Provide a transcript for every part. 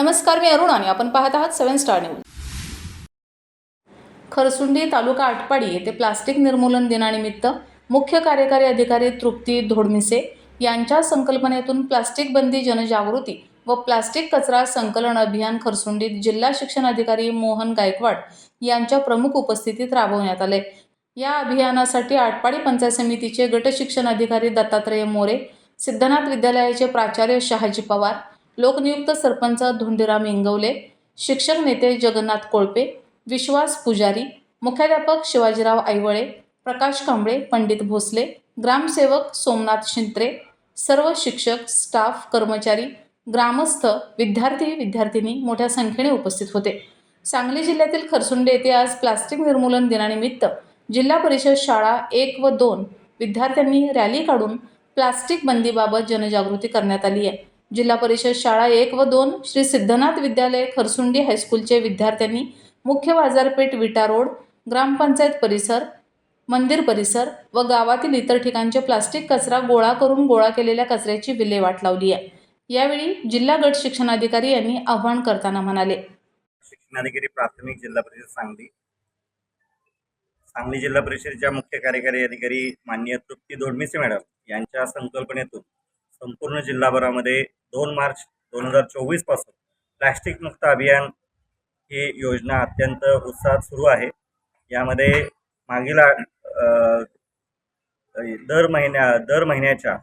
नमस्कार मी अरुण आणि आपण पाहत आहात सेवन स्टार न्यूज. खरसुंडी तालुका आटपाडी येथे प्लास्टिक निर्मूलन दिनानिमित्त मुख्य कार्यकारी अधिकारी तृप्ती धोडमिसे यांच्या संकल्पनेतून प्लास्टिक बंदी जनजागृती व प्लास्टिक कचरा संकलन अभियान खरसुंडीत जिल्हा शिक्षण अधिकारी मोहन गायकवाड यांच्या प्रमुख उपस्थितीत राबवण्यात आले. या अभियानासाठी आटपाडी पंचायत समितीचे गट शिक्षण अधिकारी दत्तात्रय मोरे सिद्धनाथ विद्यालयाचे प्राचार्य शहाजी पवार लोकनियुक्त सरपंच धोंडीराम इंगवले शिक्षक नेते जगन्नाथ कोळपे विश्वास पुजारी मुख्याध्यापक शिवाजीराव आईवळे प्रकाश कांबळे पंडित भोसले ग्रामसेवक सोमनाथ शिंत्रे सर्व शिक्षक स्टाफ कर्मचारी ग्रामस्थ विद्यार्थी विद्यार्थिनी मोठ्या संख्येने उपस्थित होते. सांगली जिल्ह्यातील खरसुंडे येथे आज प्लास्टिक निर्मूलन दिनानिमित्त जिल्हा परिषद शाळा एक व दोन विद्यार्थ्यांनी रॅली काढून प्लास्टिक बंदीबाबत जनजागृती करण्यात आली आहे. जिल्हा परिषद शाळा एक व दोन श्री सिद्धनाथ विद्यालय खरसुंडी हायस्कूलचे विद्यार्थ्यांनी मुख्य बाजारपेठ विटा रोड ग्रामपंचायत परिसर मंदिर परिसर व गावातील इतर ठिकाणचे प्लास्टिक कचरा गोळा करून गोळा केलेल्या कचऱ्याची विल्हेवाट लावली आहे. यावेळी जिल्हा गट शिक्षणाधिकारी यांनी आवाहन करताना म्हणाले. शिक्षणाधिकारी प्राथमिक जिल्हा परिषद सांगली. सांगली जिल्हा परिषदेच्या मुख्य कार्यकारी अधिकारी माननीय तृप्ती दोडमिसे मॅडम यांच्या संकल्पनेतून संपूर्ण जिल्हाभरामध्ये दोन मार्च दोन हजार चोवीसपासून प्लॅस्टिक मुक्त अभियान ही योजना अत्यंत उत्साहात सुरू आहे. यामध्ये मागील दर महिन्या दर महिन्याच्या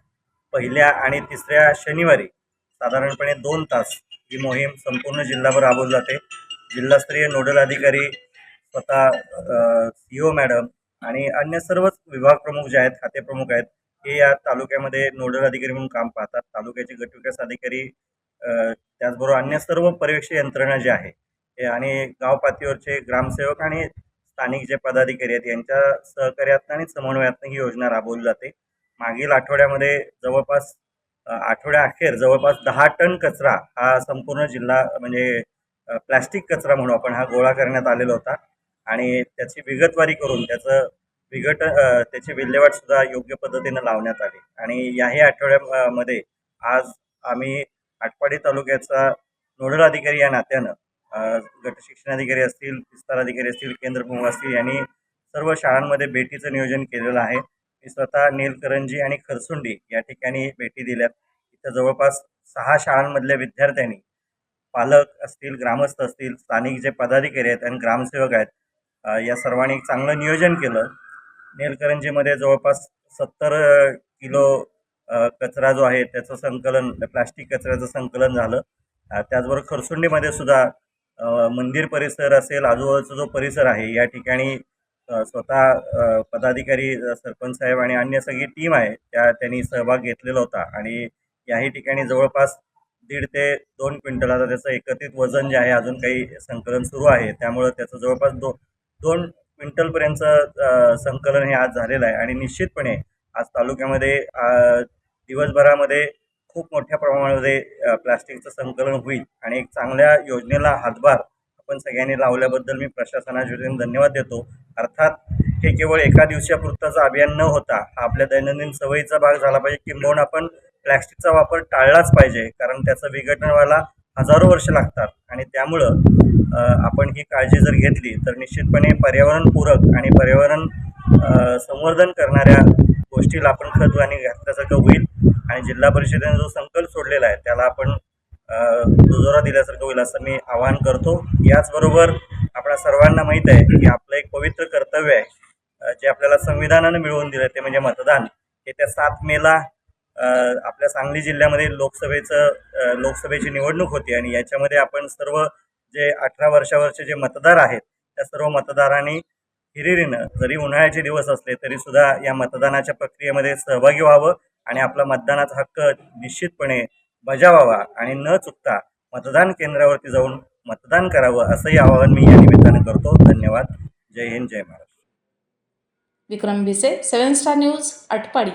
पहिल्या आणि तिसऱ्या शनिवारी साधारणपणे दोन तास ही मोहीम संपूर्ण जिल्हाभर राबवली जाते. जिल्हास्तरीय नोडल अधिकारी स्वतः सी ओ मॅडम आणि अन्य सर्वच विभाग प्रमुख जे आहेत खाते प्रमुख आहेत हे या तालुक्यामध्ये नोडल अधिकारी म्हणून काम पाहतात. तालुक्याचे गटविकास अधिकारी त्याचबरोबर अन्य सर्व पर्यवेक्षक यंत्रणा जे आहे हे आणि गाव पातळीवरचे ग्रामसेवक आणि स्थानिक जे पदाधिकारी आहेत यांच्या सहकार्यातनं आणि समन्वयातनं ही योजना राबवली जाते. मागील आठवड्यामध्ये जवळपास आठवड्याअखेर जवळपास दहा टन कचरा हा संपूर्ण जिल्हा म्हणजे प्लॅस्टिक कचरा म्हणून आपण हा गोळा करण्यात आलेला होता. आणि त्याची विगतवारी करून त्याचं विघट त्याची विल्हेवाट सुद्धा योग्य पद्धतीनं लावण्यात आली. आणि याही आठवड्यामध्ये आज आम्ही आटपाडी तालुक्याचा नोडल अधिकारी या नात्यानं अ, गट शिक्षणाधिकारी असतील विस्तार अधिकारी असतील केंद्रप्रमुख असतील यांनी सर्व शाळांमध्ये भेटीचं नियोजन केलेलं आहे. मी स्वतः नीलकरंजी आणि खरसुंडी या ठिकाणी भेटी दिल्यात. इथं जवळपास सहा शाळांमधल्या विद्यार्थ्यांनी पालक असतील ग्रामस्थ असतील स्थानिक जे पदाधिकारी आहेत आणि ग्रामसेवक आहेत या सर्वांनी चांगलं नियोजन केलं. नेलकरंजीमध्ये जवळपास सत्तर किलो कचरा जो आहे त्याचं संकलन प्लास्टिक कचऱ्याचं संकलन झालं. त्याचबरोबर खरसुंडीमध्ये सुद्धा मंदिर परिसर असेल आजूबाजूचा जो परिसर आहे या ठिकाणी स्वतः पदाधिकारी सरपंच साहेब आणि अन्य सगळी टीम आहे त्या त्यांनी सहभाग घेतलेला होता. आणि याही ठिकाणी जवळपास दीड ते दोन क्विंटल आता त्याचं एकत्रित वजन जे आहे अजून काही संकलन सुरू आहे. त्यामुळं त्याचं जवळपास दो दोन क्विंटलपर्यंतचं संकलन हे आज झालेलं आहे. आणि निश्चितपणे आज तालुक्यामध्ये दिवसभरामध्ये खूप मोठ्या प्रमाणामध्ये प्लास्टिकचं संकलन होईल. आणि एक चांगल्या योजनेला हातभार आपण सगळ्यांनी लावल्याबद्दल मी प्रशासनाच्या धन्यवाद देतो. अर्थात हे केवळ एका दिवसापुरताचं अभियान न होता हा आपल्या दैनंदिन सवयीचा भाग झाला पाहिजे किंबहुना आपण प्लॅस्टिकचा वापर टाळलाच पाहिजे. कारण त्याचं विघटन व्हायला हजारो वर्ष लागतात आणि त्यामुळं आपण ही काळजी जर घेतली तर निश्चितपणे पर्यावरणपूरक आणि पर्यावरण संवर्धन करणाऱ्या गोष्टीला आपण खत आणि घातल्यासारखं होईल. आणि जिल्हा परिषदेने जो संकल्प सोडलेला आहे त्याला आपण दुजोरा दिल्यासारखं होईल असं मी आवाहन करतो. याचबरोबर आपल्या सर्वांना माहीत आहे की आपलं एक पवित्र कर्तव्य आहे जे आपल्याला संविधानानं मिळवून दिलं ते म्हणजे मतदान. येत्या सात मेला आपल्या सांगली जिल्ह्यामध्ये लोकसभेचं लोकसभेची निवडणूक होती आणि याच्यामध्ये आपण सर्व जे अठरा वर्षावरचे जे मतदार आहेत त्या सर्व मतदारांनी हिरिरीनं जरी उन्हाळ्याचे दिवस असले तरीसुद्धा या मतदानाच्या प्रक्रियेमध्ये सहभागी व्हावं आणि आपला मतदानाचा हक्क निश्चितपणे बजावावा आणि न चुकता मतदान केंद्रावरती जाऊन मतदान करावं असंही आवाहन मी या निमित्तानं करतो. धन्यवाद. जय हिंद जय Maharashtra. Vikram Bhise seven star news Atpadi